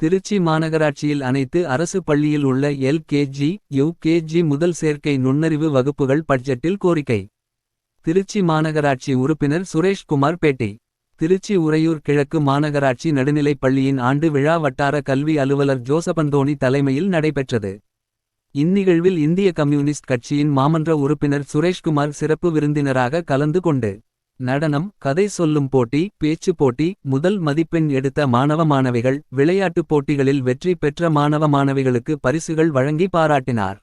திருச்சி மாநகராட்சியில் அனைத்து அரசு பள்ளியில் உள்ள எல்.கே.ஜி., யு.கே.ஜி. முதல் சேர்க்கை நுண்ணறிவு வகுப்புகள் பட்ஜெட்டில் கோரிக்கை. திருச்சி மாநகராட்சி உறுப்பினர் சுரேஷ்குமார் பேட்டி. திருச்சி உறையூர் கிழக்கு மாநகராட்சி நடுநிலைப் பள்ளியின் ஆண்டு விழா வட்டார கல்வி அலுவலர் ஜோசபந்தோனி தலைமையில் நடைபெற்றது. இந்நிகழ்வில் இந்திய கம்யூனிஸ்ட் கட்சியின் மாமன்ற உறுப்பினர் சுரேஷ்குமார் சிறப்பு விருந்தினராக கலந்து கொண்டு. நடனம் கதை சொல்லும் போட்டி பேச்சுப் போட்டி முதல் மதிப்பெண் எடுத்த மாணவ மாணவிகள் விளையாட்டுப் போட்டிகளில் வெற்றி பெற்ற மாணவ மாணவிகளுக்கு பரிசுகள் வழங்கி பாராட்டினார்.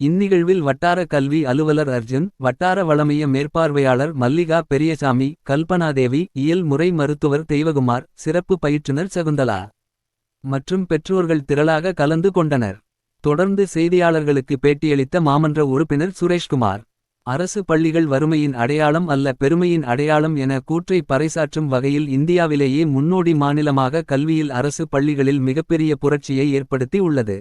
இந்நிகழ்வில் வட்டார கல்வி அலுவலர் அர்ஜுன் வட்டார வளமைய மேற்பார்வையாளர் மல்லிகா பெரியசாமி கல்பனாதேவி இயல் முறை மருத்துவர் தெய்வகுமார் சிறப்பு பயிற்றுனர் சகுந்தலா. மற்றும் பெற்றோர்கள் திரளாக கலந்து கொண்டனர். தொடர்ந்து செய்தியாளர்களுக்கு பேட்டியளித்த மாமன்ற உறுப்பினர் சுரேஷ்குமார். அரசு பள்ளிகள் வறுமையின் அடையாளம் அல்ல பெருமையின் அடையாளம் என கூற்றை பறைசாற்றும் வகையில் இந்தியாவிலேயே முன்னோடி மாநிலமாக கல்வியில் அரசு பள்ளிகளில் மிகப்பெரிய புரட்சியை ஏற்படுத்தி உள்ளது.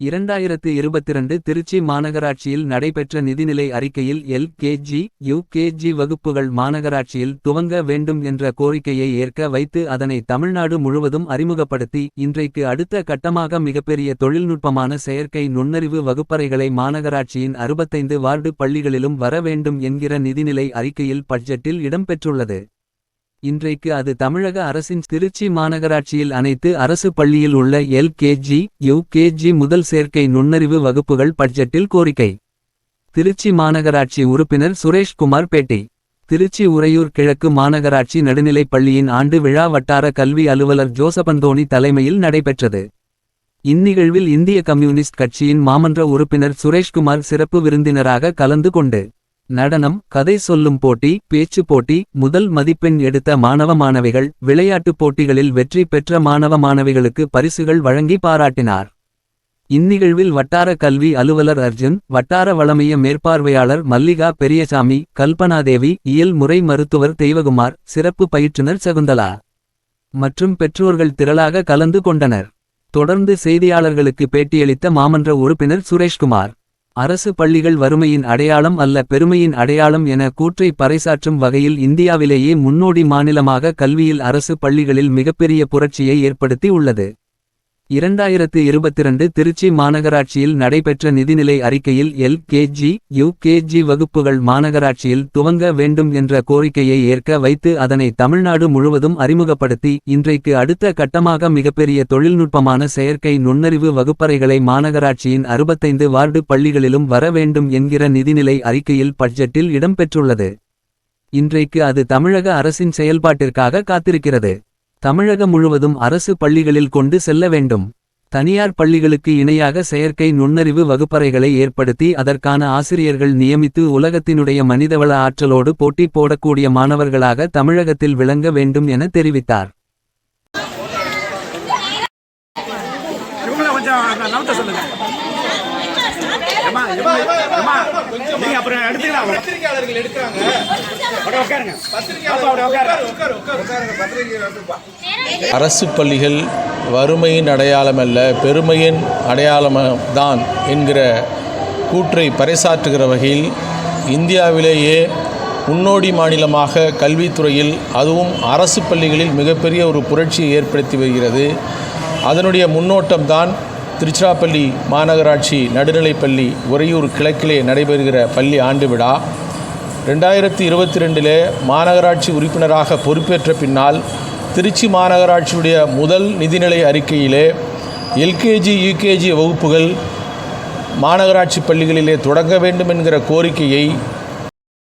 2022 திருச்சி மாநகராட்சியில் நடைபெற்ற நிதிநிலை அறிக்கையில் எல்.கே.ஜி., யு.கே.ஜி. வகுப்புகள் மாநகராட்சியில் துவங்க வேண்டும் என்ற கோரிக்கையை ஏற்க வைத்து அதனை தமிழ்நாடு முழுவதும் அறிமுகப்படுத்தி இன்றைக்கு அடுத்த கட்டமாக மிகப்பெரிய தொழில்நுட்பமான செயற்கை நுண்ணறிவு வகுப்பறைகளை மாநகராட்சியின் 65 வார்டு பள்ளிகளிலும் வர வேண்டும் என்கிற நிதிநிலை அறிக்கையில் பட்ஜெட்டில் இடம்பெற்றுள்ளது. இன்றைக்கு அது தமிழக அரசின் திருச்சி மாநகராட்சியில் அனைத்து அரசு பள்ளியில் உள்ள எல்.கே.ஜி., யு.கே.ஜி. முதல் சேர்க்கை நுண்ணறிவு வகுப்புகள் பட்ஜெட்டில் கோரிக்கை. திருச்சி மாநகராட்சி உறுப்பினர் சுரேஷ்குமார் பேட்டி. திருச்சி உறையூர் கிழக்கு மாநகராட்சி நடுநிலைப் பள்ளியின் ஆண்டு விழா வட்டார கல்வி அலுவலர் ஜோசபந்தோனி தலைமையில் நடைபெற்றது. இந்நிகழ்வில் இந்திய கம்யூனிஸ்ட் கட்சியின் மாமன்ற உறுப்பினர் சுரேஷ்குமார் சிறப்பு விருந்தினராக கலந்து கொண்டு. நடனம் கதை சொல்லும் போட்டி பேச்சுப் போட்டி முதல் மதிப்பெண் எடுத்த மாணவ மாணவிகள் விளையாட்டுப் போட்டிகளில் வெற்றி பெற்ற மாணவ மாணவிகளுக்கு பரிசுகள் வழங்கி பாராட்டினார். இந்நிகழ்வில் வட்டார கல்வி அலுவலர் அர்ஜுன் வட்டார வளமைய மேற்பார்வையாளர் மல்லிகா பெரியசாமி கல்பனாதேவி இயல் முறை மருத்துவர் தெய்வகுமார் சிறப்பு பயிற்றுனர் சகுந்தலா. மற்றும் பெற்றோர்கள் திரளாக கலந்து கொண்டனர். தொடர்ந்து செய்தியாளர்களுக்கு பேட்டியளித்த மாமன்ற உறுப்பினர் சுரேஷ்குமார். அரசு பள்ளிகள் வறுமையின் அடையாளம் அல்ல பெருமையின் அடையாளம் என கூற்றை பறைசாற்றும் வகையில் இந்தியாவிலேயே முன்னோடி மாநிலமாக கல்வியில் அரசு பள்ளிகளில் மிகப்பெரிய புரட்சியை ஏற்படுத்தி உள்ளது. 2022 திருச்சி மாநகராட்சியில் நடைபெற்ற நிதிநிலை அறிக்கையில் எல்.கே.ஜி., யு.கே.ஜி. வகுப்புகள் மாநகராட்சியில் துவங்க வேண்டும் என்ற கோரிக்கையை ஏற்க வைத்து அதனை தமிழ்நாடு முழுவதும் அறிமுகப்படுத்தி இன்றைக்கு அடுத்த கட்டமாக மிகப்பெரிய தொழில்நுட்பமான செயற்கை நுண்ணறிவு வகுப்பறைகளை மாநகராட்சியின் 65 வார்டு பள்ளிகளிலும் வர வேண்டும் என்கிற நிதிநிலை அறிக்கையில் பட்ஜெட்டில் இடம்பெற்றுள்ளது. இன்றைக்கு அது தமிழக அரசின் செயல்பாட்டிற்காக காத்திருக்கிறது. தமிழகம் முழுவதும் அரசு பள்ளிகளில் கொண்டு செல்ல வேண்டும். தனியார் பள்ளிகளுக்கு இணையாக செயற்கை நுண்ணறிவு வகுப்பறைகளை ஏற்படுத்தி அதற்கான ஆசிரியர்கள் நியமித்து உலகத்தினுடைய மனிதவள ஆற்றலோடு போட்டி போடக்கூடிய மாணவர்களாக தமிழகத்தில் விளங்க வேண்டும் என தெரிவித்தார். நீங்க அப்புறம் எடுத்துக்கலாம். பத்திரிகையாளர்கள் எடுக்கிறாங்க. உட்காருங்க. அரசு பள்ளிகள் வறுமையின் அடையாளம் அல்ல பெருமையின் அடையாளம் தான் என்கிற கூற்றை பறைசாற்றுகிற வகையில் இந்தியாவிலேயே முன்னோடி மாநிலமாக கல்வித்துறையில் அதுவும் அரசு பள்ளிகளில் மிகப்பெரிய ஒரு புரட்சியை ஏற்படுத்தி வருகிறது. அதனுடைய முன்னோட்டம்தான் திருச்சிராப்பள்ளி மாநகராட்சி நடுநிலைப்பள்ளி உறையூர் கிழக்கிலே நடைபெறுகிற பள்ளி ஆண்டு விழா. ரெண்டாயிரத்தி இருபத்தி ரெண்டிலே மாநகராட்சி உறுப்பினராக பொறுப்பேற்ற பின்னால் திருச்சி மாநகராட்சியுடைய முதல் நிதிநிலை அறிக்கையிலே எல்கேஜி யூகேஜி வகுப்புகள் மாநகராட்சி பள்ளிகளிலே தொடங்க வேண்டும் என்கிற கோரிக்கையை